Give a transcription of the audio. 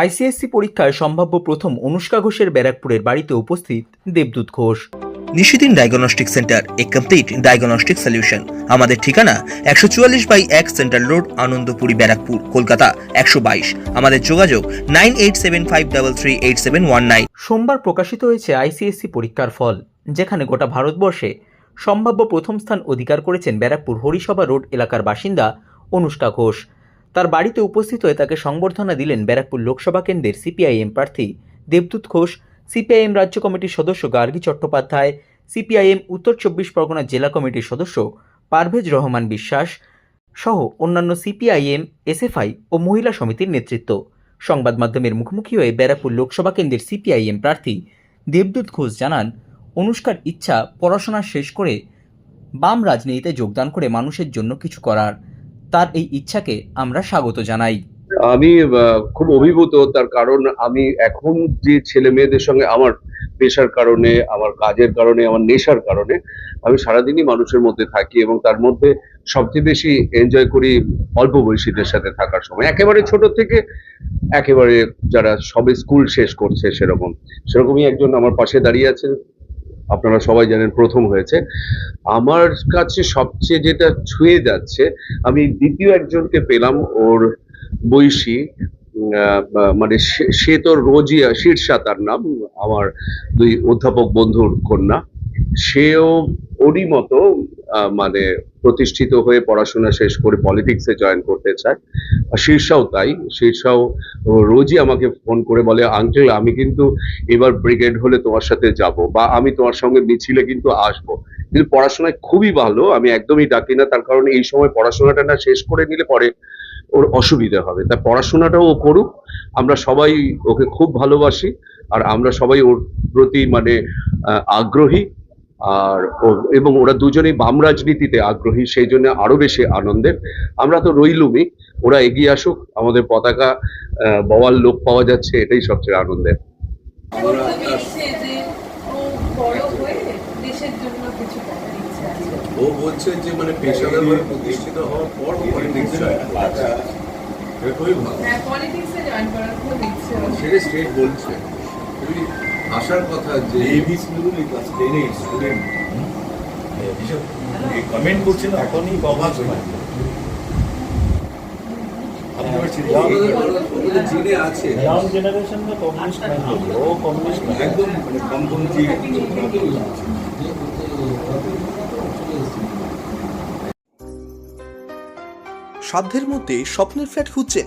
ICSE পরীক্ষায় সম্ভাব্য প্রথম অনুষ্কা ঘোষের ব্যারাকপুরের বাড়িতে উপস্থিত Debdut Ghosh. Nishidin diagnostic centre a complete diagnostic solution. আমাদের ঠিকানা একশো চুয়াল্লিশ বাই এক সেন্ট্রাল রোড আনন্দপুরি ব্যারাকপুর কলকাতা একশো বাইশ। আমাদের যোগাযোগ nine eight seven five double three eight seven one nine. সোমবার প্রকাশিত হয়েছে আইসিএসসি পরীক্ষার ফল যেখানে গোটা ভারতবর্ষে সম্ভাব্য প্রথম স্থান অধিকার করেছেন ব্যারাকপুর হরিসভা রোড এলাকার বাসিন্দা অনুষ্কা ঘোষ। তার বাড়িতে উপস্থিত হয়ে তাকে সংবর্ধনা দিলেন ব্যারাকপুর লোকসভা কেন্দ্রের সিপিআইএম প্রার্থী দেবদূত ঘোষ, সিপিআইএম রাজ্য কমিটির সদস্য গার্গী চট্টোপাধ্যায়, সিপিআইএম উত্তর চব্বিশ পরগনা জেলা কমিটির সদস্য পারভেজ রহমান বিশ্বাস সহ অন্যান্য সিপিআইএম, এসএফআই ও মহিলা সমিতির নেতৃত্ব। সংবাদ মাধ্যমের মুখোমুখি হয়ে ব্যারাকপুর লোকসভা কেন্দ্রের সিপিআইএম প্রার্থী দেবদূত ঘোষ জানান, অনুষ্কার ইচ্ছা, পড়াশোনা শেষ করে বাম রাজনীতিতে যোগদান করে মানুষের জন্য কিছু করার। তার এই ইচ্ছাকে আমরা স্বাগত জানাই। আমি খুব অভিভূত তার কারণ আমি এখন যে ছেলে মেয়েদের সঙ্গে আমার পেশার কারণে, আমার কাজের কারণে, আমার নেশার কারণে, আমি সারাদিনই মানুষের মধ্যে থাকি এবং তার মধ্যে সবচেয়ে বেশি এনজয় করি অল্প বয়সীদের সাথে থাকার সময়। একেবারে ছোট থেকে একেবারে যারা সবে স্কুল শেষ করছে সেরকম। সেরকমই একজন আমার পাশে দাঁড়িয়ে আছেন। আপনারা সবাই জানেন প্রথম হয়েছে। আমার কাছে সবচেয়ে যেটা ছুঁয়ে যাচ্ছে, আমি দ্বিতীয় একজনকে পেলাম, ওর বৈশী মানে সে- তো রোজই শীর্ষা তার নাম, আমার দুই অধ্যাপক বন্ধুর কন্যা। সেও ওরই মতো মানে প্রতিষ্ঠিত হয়ে পড়াশোনা শেষ করে পলিটিক্সে জয়েন করতে চায়। শীর্ষাও তাই, শীর্ষাও রোজই আমাকে ফোন করে বলে, আঙ্কেল, আমি কিন্তু এবার ব্রিগেড হলে তোমার সাথে যাব বা আমি তোমার সঙ্গে মিছিলে কিন্তু আসব। কিন্তু পড়াশোনায় খুবই ভালো, আমি একদমই ডাকি না, তার কারণে এই সময় পড়াশোনাটা না শেষ করে নিলে পরে ওর অসুবিধা হবে। তা পড়াশোনাটাও ও করুক, আমরা সবাই ওকে খুব ভালোবাসি, আর আমরা সবাই ওর প্রতি মানে আগ্রহী। আর ও- এবং ওরা দুজনেই বাম রাজনীতিতে আগ্রহী সেই জন্য আরও বেশি আনন্দের। আমরা তো রইলুমই ওরা এগিয়ে আসুক আমাদের পতাকা আহ, বওয়ার লোক পাওয়া যাচ্ছে এটাই সবচেয়ে আনন্দের। আমার খুবই ও বড় হয়ে দেশের জন্য কিছু করার ইচ্ছে আছে ও বলছে যে মানে পেশাদারভাবে প্রতিষ্ঠিত হওয়ার পর পলিটিক্স জয়েন আচ্ছা। এটা খুবই ভালো। হ্যাঁ পলিটিক্সে জয়েন করার খুব ইচ্ছে সেটা স্টেট বলছে। খুবই আসার কথা যে এবি স্কুল ক্লাস টেনে স্টুডেন্ট এসব কমেন্ট করছে না এখনই অবাক হয়। একদম কমপন্থী সাধ্যের মধ্যে স্বপ্নের ফ্ল্যাট খুঁজছেন।